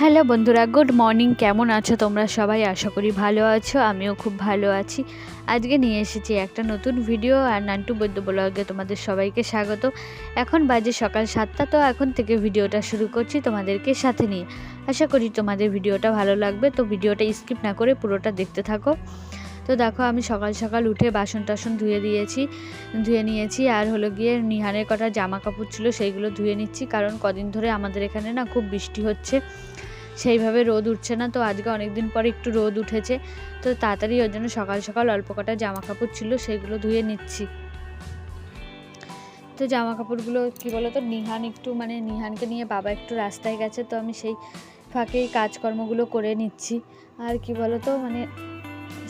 Hello বন্ধুরা, good morning. কেমন আছো তোমরা সবাই? আশা করি ভালো আছো, আমিও খুব ভালো আছি। আজকে নিয়ে এসেছি একটা নতুন ভিডিও আর নান্টু বৈদ্য ব্লগে তোমাদের সবাইকে স্বাগত। এখন বাজে সকাল সাতটা, তো এখন থেকে ভিডিওটা শুরু করছি তোমাদেরকে সাথে নিয়ে। আশা করি তোমাদের ভিডিওটা ভালো লাগবে, তো ভিডিওটা স্কিপ না করে পুরোটা দেখতে থাকো। তো দেখো আমি সকাল সকাল উঠে বাসন টাসন ধুয়ে দিয়েছি, ধুয়ে নিয়েছি। আর হলো গিয়ে নিহানের কটা জামা কাপড় ছিল সেইগুলো ধুয়ে নিচ্ছি, কারণ কদিন ধরে আমাদের এখানে না খুব বৃষ্টি হচ্ছে। সেইভাবে রোদ উঠছে না, তো আজকে অনেক দিন পরে একটু রোদ উঠেছে। তো তাড়াতাড়ি ওর জন্য সকাল সকাল অল্প কটা জামা কাপড় ছিল সেগুলো ধুয়ে নিচ্ছি। তো জামা কাপড়গুলো কী বলো তো নিহান একটু মানে নিহানকে নিয়ে বাবা একটু রাস্তায় গেছে, তো আমি সেই ফাঁকেই কাজকর্মগুলো করে নিচ্ছি। আর কি বলো তো মানে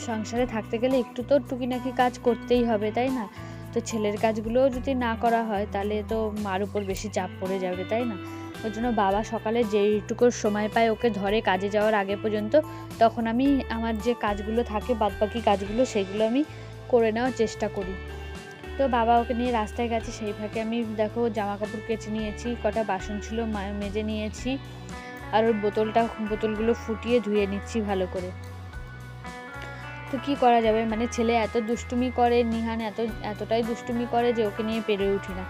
সংসারে থাকতে গেলে একটু তো টুকিনাকি কাজ করতেই হবে, তাই না? তো ছেলের কাজগুলোও যদি না করা হয়, তাহলে তো মার উপর বেশি চাপ পড়ে যাবে, তাই না? ওই জন্য বাবা সকালে যেইটুকু সময় পায় ওকে ধরে কাজে যাওয়ার আগে পর্যন্ত তখন আমি আমার যে কাজগুলো থাকে, বাদবাকি কাজগুলো, সেগুলো আমি করে নেওয়ার চেষ্টা করি। তো বাবা ওকে নিয়ে রাস্তায় গেছে, সেই ফাঁকে আমি দেখো জামা কাপড় কেচে নিয়েছি, কটা বাসন ছিল মেজে নিয়েছি, আর ওর বোতলটা, বোতলগুলো ফুটিয়ে ধুয়ে নিচ্ছি ভালো করে। তো কী করা যাবে? মানে ছেলে এত দুষ্টুমি করে, নিহান এত, এতটাই দুষ্টুমি করে যে ওকে নিয়ে পেরে উঠি না।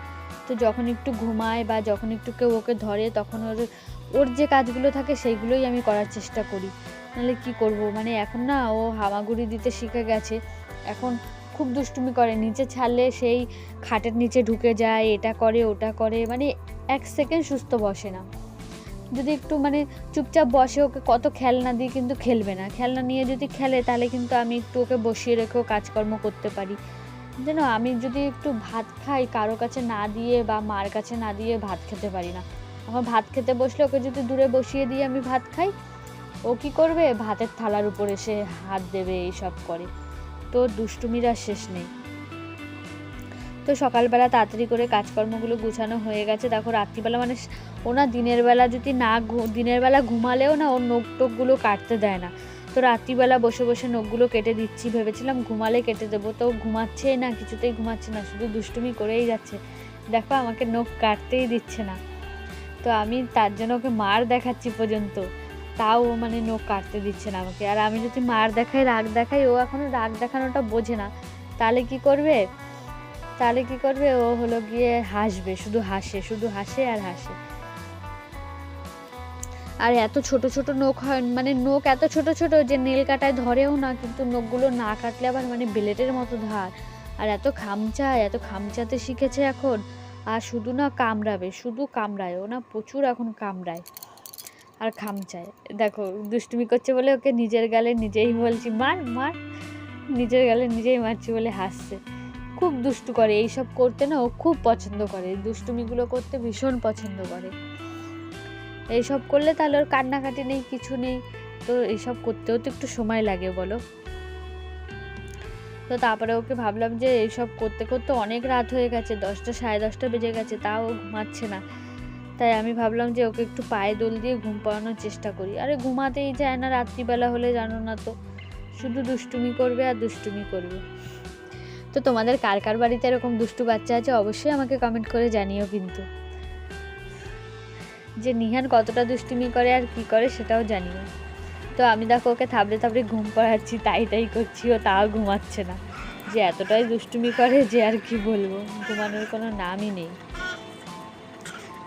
তো যখন একটু ঘুমায় বা যখন একটু কেউ ওকে ধরে, তখন ওর ওর যে কাজগুলো থাকে সেইগুলোই আমি করার চেষ্টা করি। নাহলে কি করব? মানে এখন না ও হামাগুড়ি দিতে শিখে গেছে। এখন খুব দুষ্টুমি করে। নিচে ছাড়লে সেই খাটের নিচে ঢুকে যায়, এটা করে, ওটা করে। মানে এক সেকেন্ড সুস্থ বসে না। যদি একটু মানে চুপচাপ বসে ওকে কত খেলনা দিই কিন্তু খেলবে না। খেলনা নিয়ে যদি খেলে তাহলে কিন্তু আমি একটু ওকে বসিয়ে রেখেও কাজকর্ম করতে পারি। যেন আমি যদি একটু ভাত খাই, কারও কাছে না দিয়ে বা মার কাছে না দিয়ে ভাত খেতে পারি না। আমার ভাত খেতে বসলে ওকে যদি দূরে বসিয়ে দিয়ে আমি ভাত খাই, ও কি করবে? ভাতের থালার উপর এসে হাত দেবে, এইসব করে। তো দুষ্টুমিরা শেষ নেই। তো সকালবেলা তাড়াতাড়ি করে কাজকর্মগুলো গুছানো হয়ে গেছে। দেখো, রাত্রিবেলা মানে ওনা দিনের বেলা যদি না দিনের বেলা ঘুমালেও না ওর নোখ টোকগুলো কাটতে দেয় না। তো রাত্রিবেলা বসে বসে নখগুলো কেটে দিচ্ছি, ভেবেছিলাম ঘুমালে কেটে দেবো। তো ঘুমাচ্ছে না, কিছুতেই ঘুমাচ্ছে না, শুধু দুষ্টুমি করেই যাচ্ছে। দেখো, আমাকে নখ কাটতেই দিচ্ছে না। তো আমি তার জন্য ওকে মার দেখাচ্ছি পর্যন্ত। তাও ও মানে নখ কাটতে দিচ্ছে না আমাকে। আর আমি যদি মার দেখাই, রাগ দেখাই, ও এখনও রাগ দেখানোটা বোঝে না। তাহলে কি করবে? তাহলে কি করবে? ও হলো গিয়ে হাসবে, শুধু হাসে শুধু হাসে আর হাসে। আর এত ছোট ছোট নখ হয় মানে নখ এত ছোট ছোট যে নেল কাটায় ধরেও না, কিন্তু নখগুলো না কাটলে আবার মানে বেলেটের মতো ধার। আর এত খামচায় এত খামচাতে শিখেছে এখন। আর শুধু না কামড়াবে, শুধু কামড়ায়, ও না প্রচুর এখন কামড়ায়। আর খামচায়। দেখো, দুষ্টুমি করছে বলে ওকে নিজের গালে নিজেই বলছি, মার মার। নিজের গালে নিজেই মারছি বলে হাসছে। খুব দুষ্টু করে, এইসব করতে না ও খুব পছন্দ করে। দুষ্টুমিগুলো করতে ভীষণ পছন্দ করে। এইসব করলে তাহলে ওর কান্নাকাটি নেই, কিছু নেই। তো এইসব করতেও তো একটু সময় লাগে, বলো। তো তারপরে ওকে ভাবলাম যে এইসব করতে করতে অনেক রাত হয়ে গেছে, দশটা, সাড়ে দশটা বেজে গেছে, তাও ঘুমাচ্ছে না। তাই আমি ভাবলাম যে ওকে একটু পায়ে দোল দিয়ে ঘুম পাড়ানোর চেষ্টা করি। আরে ঘুমাতেই যায় না রাত্রিবেলা হলে, জানো না তো। শুধু দুষ্টুমি করবে আর দুষ্টুমি করবে। তো তোমাদের কার কার বাড়িতে এরকম দুষ্টু বাচ্চা আছে, অবশ্যই আমাকে কমেন্ট করে জানিও কিন্তু। যে নিহান কতটা দুষ্টুমি করে আর কি করে সেটাও জানিও। তো আমি দেখো ওকে থাবড়ে থাবড়ে ঘুম পাড়াচ্ছি, তাই তাই করছি, ও তাও ঘুমাচ্ছে না। যে এতটাই দুষ্টুমি করে যে আর কি বলব, ঘুমানোর কোনো নামই নেই।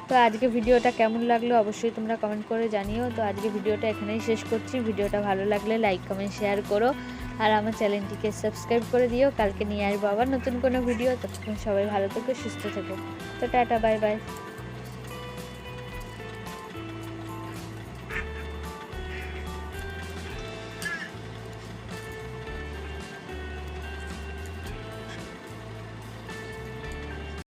তো আজকে ভিডিওটা কেমন লাগল অবশ্যই তোমরা কমেন্ট করে জানিও। তো আজকে ভিডিওটা এখানেই শেষ করছি। ভিডিওটা ভালো লাগলে লাইক কমেন্ট শেয়ার করো। আর আমার চ্যানেলটিকে সাবস্ক্রাইব করে দিও। কালকে নিয়ে আসব আবার নতুন কোনো ভিডিও। ততক্ষণ সবাই ভালো থেকো, সুস্থ থেকো। তো টাটা, বাই বাই।